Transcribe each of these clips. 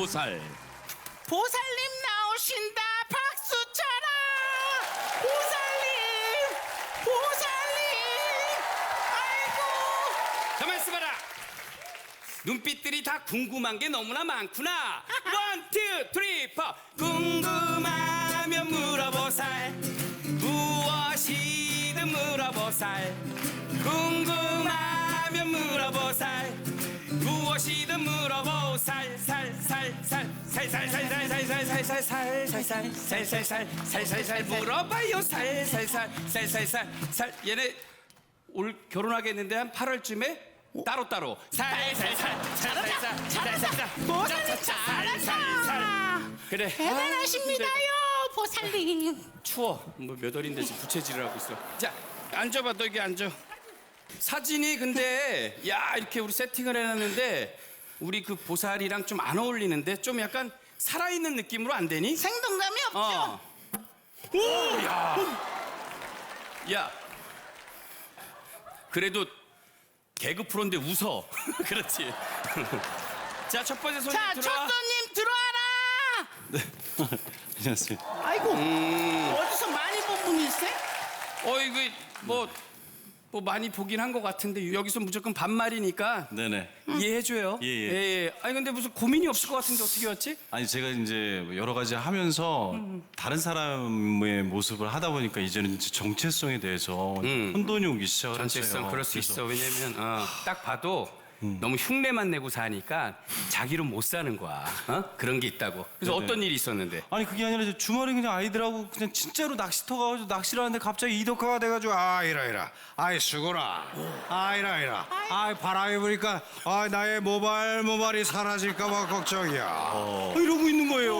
보살. 보살님 나오신다 박수 쳐라 보살님 보살님 아이고 가만 있어봐라. 눈빛들이 다 궁금한 게 너무나 많구나. 원, 투, 쓰리, 포. 궁금하면 물어보살. 무엇이든 물어보살. 궁금하면 물어보살. 무엇이든 물어보살. 살, 살, 살, 살, 살, 살, 살, 살, 살, 살, 살, 살, 살, 살, 살, 살, 살, 살, 살, 물어봐요. 살, 살, 살, 살, 살, 살, 살. 얘네 올 결혼하겠는데 한 8월쯤에 따로 따로 살살살살살살살살살 보살님 잘한다 그래 대단하십니다요 보살님 추워 뭐몇 월인데 지금 부채질을 하고 있어 자 앉아봐 너 여기 앉아 사진이 근데 야 이렇게 우리 세팅을 해놨는데 우리 그 보살이랑 좀 안 어울리는데 좀 약간 살아있는 느낌으로 안 되니? 생동감이 없죠 어. 오, 야. 야. 그래도 개그 프로인데 웃어. 그렇지. 자, 첫 번째 손님 자, 첫 들어와. 손님 들어와라. 안녕하세요. 아이고, 어디서 많이 본 분이세요? 어, 이거 뭐, 뭐 많이 보긴 한 것 같은데 여기서 무조건 반말이니까 네네. 이해해줘요. 예, 예. 예. 아니 근데 무슨 고민이 없을 것 같은데 어떻게 왔지? 아니 제가 이제 여러 가지 하면서 다른 사람의 모습을 하다 보니까 이제는 이제 정체성에 대해서 혼돈이 오기 시작을 했어요. 전체성 그럴 수 있어. 왜냐면 어, 딱 봐도 너무 흉내만 내고 사니까 자기로 못 사는 거야. 어? 그런 게 있다고. 그래서 네네. 어떤 일이 있었는데? 아니 그게 아니라 주말에 그냥 아이들하고 그냥 진짜로 낚시터 가가지고 낚시를 하는데 갑자기 이덕화가 돼가지고 아 이라 이라 아이 수고라 아 이라 이라 아이 바람이 부니까 아 나의 모발 모발이 사라질까봐 걱정이야 아, 이러고 있는 거예요.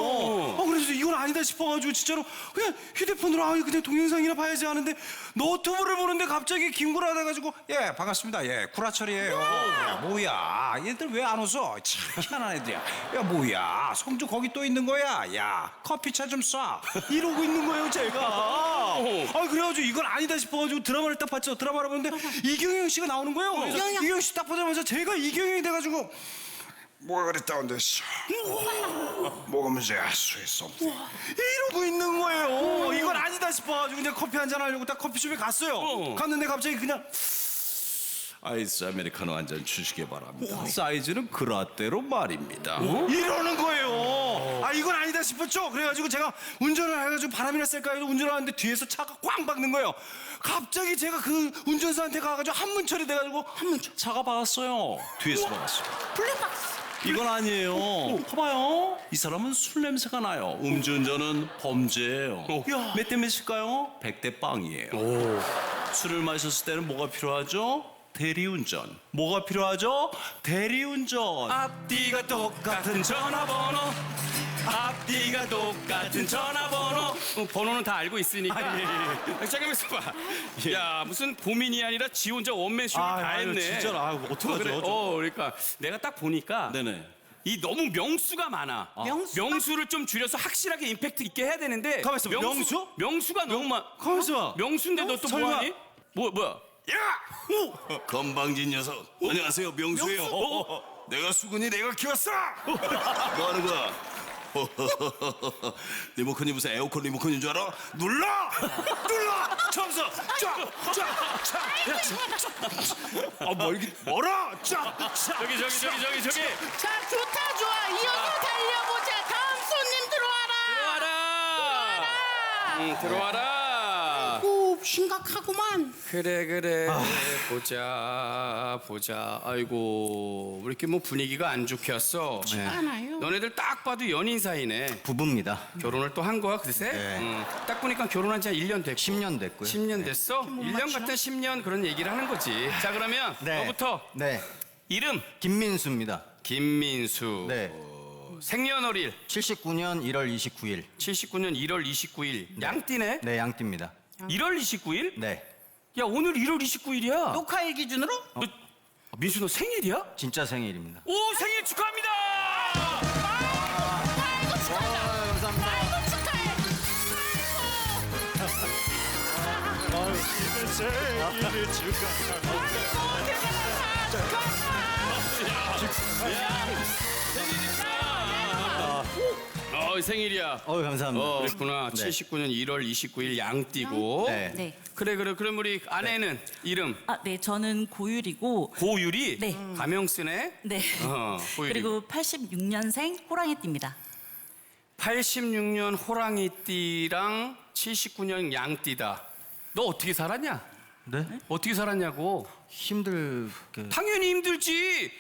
어. 아, 아니다 싶어가지고 진짜로 그냥 휴대폰으로 아 그냥 동영상이나 봐야지 하는데 노트북을 보는데 갑자기 김구라 돼가지고 예 반갑습니다 예 구라철이에요 야 뭐야 얘들 왜 안 웃어 참 희한한 애들이야 야 뭐야 성주 거기 또 있는 거야 야 커피차 좀쏴 이러고 있는 거예요 제가. 아 그래가지고 이건 아니다 싶어가지고 드라마를 딱 봤죠. 드라마를 보는데 이경영 씨가 나오는 거예요. 그래서. 이경영 씨 딱 보자마자 제가 이경영이 돼가지고 뭐가 그리 다운됐어 뭐가 문제야 수했어 이러고 있는 거예요. 이건 아니다 싶어가지고 그냥 커피 한잔 하려고 딱 커피숍에 갔어요. 어. 갔는데 갑자기 그냥 아이스 아메리카노 한 잔 주시기 바랍니다. 사이즈는 그 라떼로 말입니다. 이러는 거예요. 아 이건 아니다 싶었죠. 그래가지고 제가 운전을 해가지고 바람이나 쐴까 해서 운전을 하는데 뒤에서 차가 꽝 박는 거예요. 갑자기 제가 그 운전사한테 가가지고 한문 처리 돼가지고 한문 처 차가 박았어요. 뒤에서 박았어요. 블랙박스. 이건 아니에요. 봐봐요. 이 사람은 술 냄새가 나요. 음주운전은 범죄예요. 야. 몇 대 몇일까요? 100대 빵이에요. 술을 마셨을 때는 뭐가 필요하죠? 대리운전. 뭐가 필요하죠? 대리운전. 앞뒤가 똑같은 전화번호. 앞뒤가 똑같은 전화번호. 어, 번호는 다 알고 있으니까. 아, 예, 아, 잠깐만 있어봐. 야 무슨 고민이 아니라 지 혼자 원맨 쇼를 아, 다 아유, 했네. 진짜로. 아, 어떡하죠? 그래. 저- 어 그러니까 내가 딱 보니까 네네. 이 너무 명수가 많아. 명수가? 명수를 좀 줄여서 확실하게 임팩트 있게 해야 되는데. 가만 있어봐. 명수? 명수가 너무 많. 가만 있어 봐. 명수인데 너또 설마. 뭐하니? 뭐 뭐야? 건방진 녀석. 안녕하세요, 명수예요. 어, 내가 수근이 내가 키웠어. 뭐 하는 거야? 리모컨이 무슨 에어컨 리모컨인 줄 알아? 눌러! 눌러! 청소! 쫙! 쫙! 아, 뭐 이게 뭐라? 쫙! 쫙! 저기 저기 저기 저기 저기. 자, 좋다, 좋아. 이어서 달려보자. 다음 손님 들어와라. 들어와라. 응, 들어와라. 오, 심각하구만. 그래 그래 보자 보자 아이고 왜 이렇게 뭐 분위기가 안 좋게 왔어 않아요. 너네들 딱 봐도 연인 사이네 부부입니다. 결혼을 또 한 거야 글쎄 네. 응. 딱 보니까 결혼한 지 한 1년 됐고 10년 됐고요. 10년 됐어? 1년 같은 10년 그런 얘기를 하는 거지 자 그러면 네. 너부터 네. 이름 김민수입니다. 김민수 네. 생년월일 79년 1월 29일. 79년 1월 29일 양띠네 네, 양띠입니다. 1월 29일? 네. 야 오늘 1월 29일이야 녹화일 기준으로? 너, 민수 너 생일이야? 진짜 생일입니다. 오 생일 축하합니다. 아이고, 축하한다. 감사합니다. 아이고, 축하해. 아이고, 대단하다. 축하한다. 어, 생일이야. 어 감사합니다. 어, 그랬구나. 79년 1월 29일 양띠고. 네. 네. 그래 그래. 그럼 우리 아내는 이름 아, 네, 저는 고율이고, 고유리. 네. 가명 쓰네. 네. 어, 고율이. 그리고 86년생 호랑이띠입니다. 86년 호랑이띠랑 79년 양띠다. 너 어떻게 살았냐? 네? 어떻게 살았냐고. 힘들게. 당연히 힘들지.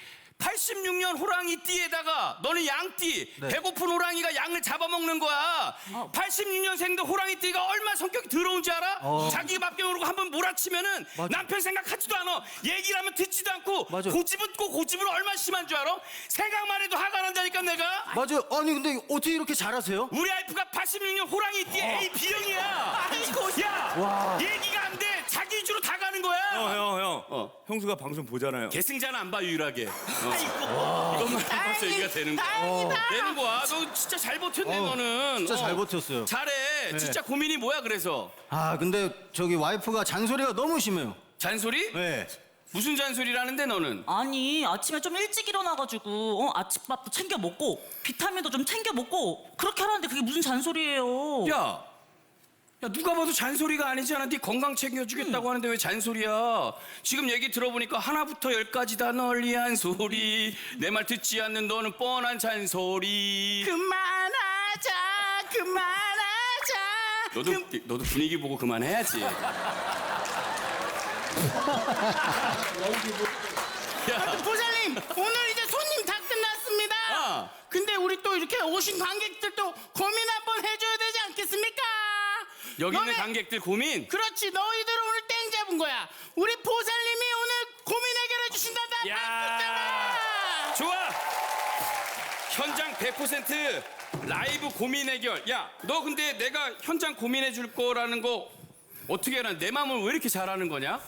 86년 호랑이 띠에다가 너는 양띠. 네. 배고픈 호랑이가 양을 잡아먹는 거야. 86년생도 호랑이 띠가 얼마 성격이 더러운지 알아? 어. 자기 밥게 모르고 한 번 몰아치면은 맞아. 남편 생각하지도 않아. 얘기를 하면 듣지도 않고 맞아. 고집은 고 고집은 얼마나 심한 줄 알아? 생각만 해도 화가 난다니까 내가. 맞아요. 아니 근데 어떻게 이렇게 잘하세요? 우리 와이프가 86년 호랑이 띠 A B형이야. 아이고 야. 와. 얘기가 안 돼. 자기 거야. 형, 형, 형. 어. 형수가 방송 보잖아요. 계승자는 안 봐 유일하게. 어. 이것만 벌써 얘기가 되는 거야. 되는 거야. 너 진짜 잘 버텼네 어, 너는. 진짜 어. 잘 버텼어요. 잘해. 진짜 고민이 뭐야 그래서? 아 근데 저기 와이프가 잔소리가 너무 심해요. 잔소리? 네. 무슨 잔소리라는데 너는? 아니, 아침에 좀 일찍 일어나가지고, 어, 아침밥도 챙겨 먹고, 비타민도 좀 챙겨 먹고, 그렇게 하라는데 그게 무슨 잔소리예요? 야. 야 누가 봐도 잔소리가 아니잖아. 네 건강 챙겨주겠다고 하는데 왜 잔소리야? 지금 얘기 들어보니까 하나부터 열까지 다 널리한 소리. 내 말 듣지 않는 너는 뻔한 잔소리. 그만하자 그만하자 너도 너도 분위기 보고 그만해야지. 야, 보살님 오늘 이제 손님 다 끝났습니다 아. 근데 우리 또 이렇게 오신 관객들도 고민 한번 해줘야 되지 않겠습니까 여기 있는 너네- 관객들 고민. 그렇지 너희들 오늘 땡 잡은 거야 우리 보살님이 오늘 고민 해결해 주신다 나 야. 좋아. 현장 100% 라이브 고민 해결. 야, 너 근데 내가 현장 고민해 줄 거라는 거 어떻게 해라? 내 마음을 왜 이렇게 잘하는 거냐?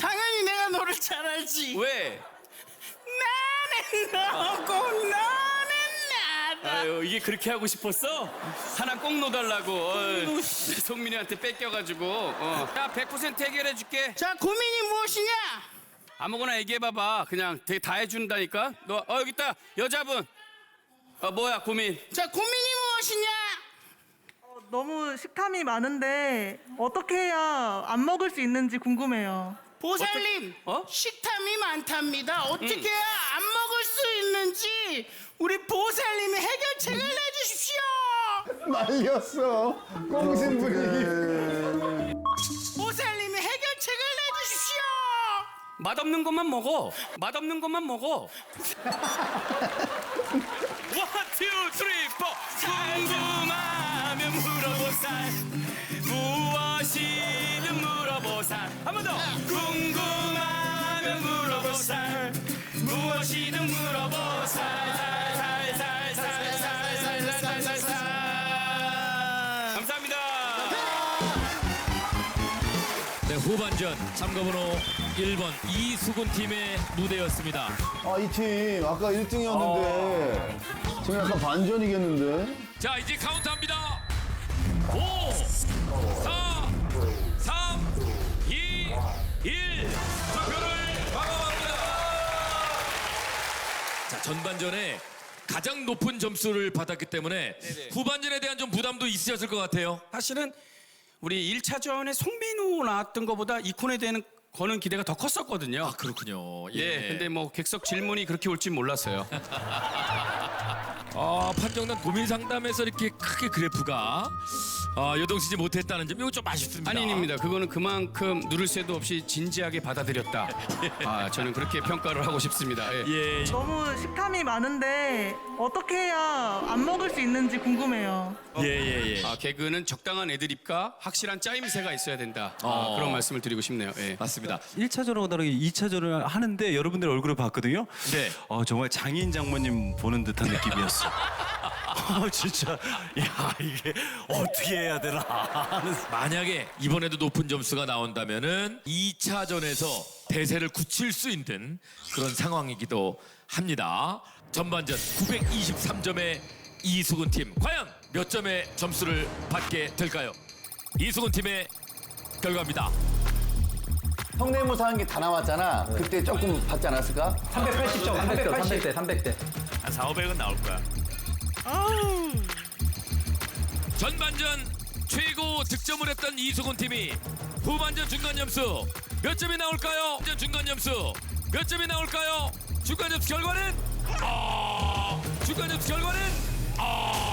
당연히 내가 너를 잘 알지 왜? 나는 너고 나다 아유, 이게 그렇게 하고 싶었어? 하나 꼭 넣어달라고. 어이, 송민이한테 뺏겨가지고. 어. 야, 100% 해결해 줄게. 자 고민이 무엇이냐 아무거나 얘기해봐봐. 그냥 되게 다 해준다니까. 너, 어, 여기 있다. 여자분. 어, 뭐야, 고민. 자 고민이 무엇이냐 너무 식탐이 많은데 어떻게 해야 안 먹을 수 있는지 궁금해요. 보살님 어떠- 어? 식탐이 많답니다 어떻게 음. 해야 안 먹을 수 있는지 우리 보살님이 해결책을 내주십시오 말렸어. 꽁신 분위기. 보살님이 해결책을 내주십시오 맛없는 것만 먹어. 맛없는 것만 먹어. 쓰리, 포. 궁금하면 물어보살. 무엇이든 물어보 살. 살, 살, 살, 살, 살, 살, 살, 살, 살. 감사합니다. 네, 후반전 참가번호 1번 이수근 팀의 무대였습니다. 아, 이 팀 아까 1등이었는데 지금 약간 반전이겠는데? 자, 이제 카운트합니다. 5, 자, 전반전에 가장 높은 점수를 받았기 때문에 후반전에 대한 좀 부담도 있으셨을 것 같아요. 사실은 우리 1차전에 송민우 나왔던 것보다 이 코너에 대한 거는 기대가 더 컸었거든요. 아, 그렇군요. 예. 근데 뭐 객석 질문이 그렇게 올줄 몰랐어요. 아, 판정단 고민 상담에서 이렇게 크게 그래프가 아, 요동치지 못했다는 점이 좀 아쉽습니다. 아닙니다. 그거는 그만큼 누를 새도 없이 진지하게 받아들였다. 아, 저는 그렇게 평가를 하고 싶습니다. 예. 예. 너무 식탐이 많은데 어떻게 해야 안 먹을 수 있는지 궁금해요. 예, 예, 예. 아, 개그는 적당한 애드립과 확실한 짜임새가 있어야 된다. 아, 어. 그런 말씀을 드리고 싶네요. 예. 맞습니다. 1차전하고 다르게 2차전을 하는데 여러분들 얼굴을 봤거든요. 네. 어, 정말 장인 장모님 보는 듯한 느낌이었어. 어, 진짜 야 이게 어떻게 해야 되나 하는 만약에 이번에도 높은 점수가 나온다면은 2차전에서 대세를 굳힐 수 있는 그런 상황이기도 합니다. 전반전 923점의 이수근 팀 과연 몇 점의 점수를 받게 될까요? 이수근 팀의 결과입니다. 성대모사 한 게 다 나왔잖아. 그때 조금 받지 않았을까? 380점, 300점, 300대, 300대. 한 4, 500은 나올 거야. 전반전 최고 득점을 했던 이수근 팀이 후반전 중간 점수 몇 점이 나올까요? 전 중간 점수 몇 점이 나올까요? 중간 점수 결과는 아 중간 점수 결과는 아